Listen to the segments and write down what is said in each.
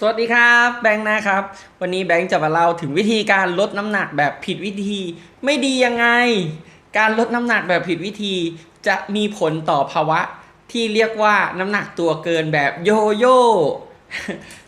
สวัสดีครับแบงค์นะครับ วันนี้แบงค์จะมาเล่าถึงวิธีการลดน้ำหนักแบบผิดวิธี ไม่ดียังไง การลดน้ำหนักแบบผิดวิธี จะมีผลต่อภาวะที่เรียกว่าน้ำหนักตัวเกินแบบโยโย่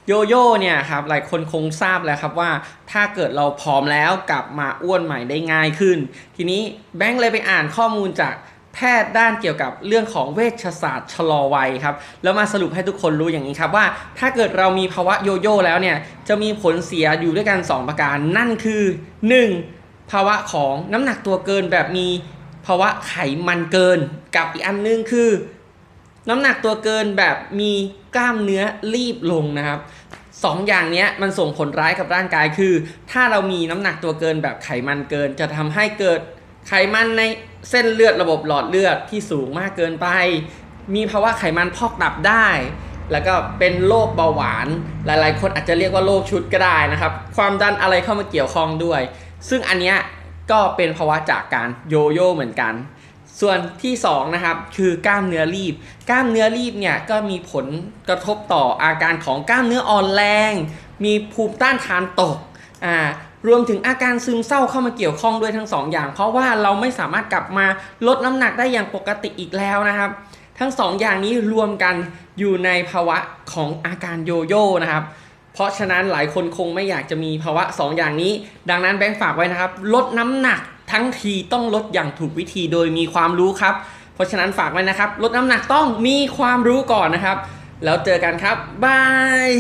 โยโย่เนี่ยครับหลายคนคงทราบแล้วครับว่า ถ้าเกิดเราผอมแล้วกลับมาอ้วนใหม่ได้ง่ายขึ้น ทีนี้แบงค์เลยไปอ่านข้อมูลจาก พทย์ด้านเกี่ยวกับเรื่องของเวชศาสตร์ชะลอวัยครับแล้วมาสรุปให้ทุกคนรู้อย่างนี้ครับว่า ถ้าเกิดเรามีภาวะโยโย่แล้วเนี่ยจะมีผลเสียอยู่ด้วยกัน 2 ประการ นั่นคือ 1. ภาวะของน้ำหนักตัวเกินแบบมีภาวะไขมันเกินกับอีกอันนึงคือ น้ำหนักตัวเกินแบบมีกล้ามเนื้อรีบลงนะครับสองอย่างนี้มันส่งผลร้ายกับร่างกายคือ ถ้าเรามีน้ำหนักตัวเกินแบบไขมันเกิน จะทำให้เกิด ไขมันในเส้นเลือดระบบหลอดเลือดที่สูงมากเกินไป มีภาวะไขมันพอกตับได้ แล้วก็เป็นโรคเบาหวาน หลายๆ คนอาจจะเรียกว่าโรคชุดก็ได้นะครับ ความดันอะไรเข้ามาเกี่ยวข้องด้วย ซึ่งอันเนี้ยก็เป็นภาวะจากการโยโย่เหมือนกัน ส่วนที่2นะครับคือกล้ามเนื้อรีบ กล้ามเนื้อรีบเนี่ยก็มีผลกระทบต่ออาการของกล้ามเนื้ออ่อนแรง มีภูมิต้านทานตก อ่า รวมถึงอาการซึมเศร้าเข้ามาเกี่ยวข้องด้วยทั้งสองอย่าง เพราะว่าเราไม่สามารถกลับมาลดน้ำหนักได้อย่างปกติอีกแล้วนะครับ ทั้งสองอย่างนี้รวมกันอยู่ในภาวะของอาการโยโย่นะครับ เพราะฉะนั้นหลายคนคงไม่อยากจะมีภาวะ 2 อย่างนี้ ดังนั้นแบงค์ฝากไว้นะครับ ลดน้ำหนักทั้งทีต้องลดอย่างถูกวิธีโดยมีความรู้ครับ เพราะฉะนั้นฝากไว้นะครับ ลดน้ำหนักต้องมีความรู้ก่อนนะครับ แล้วเจอกันครับบาย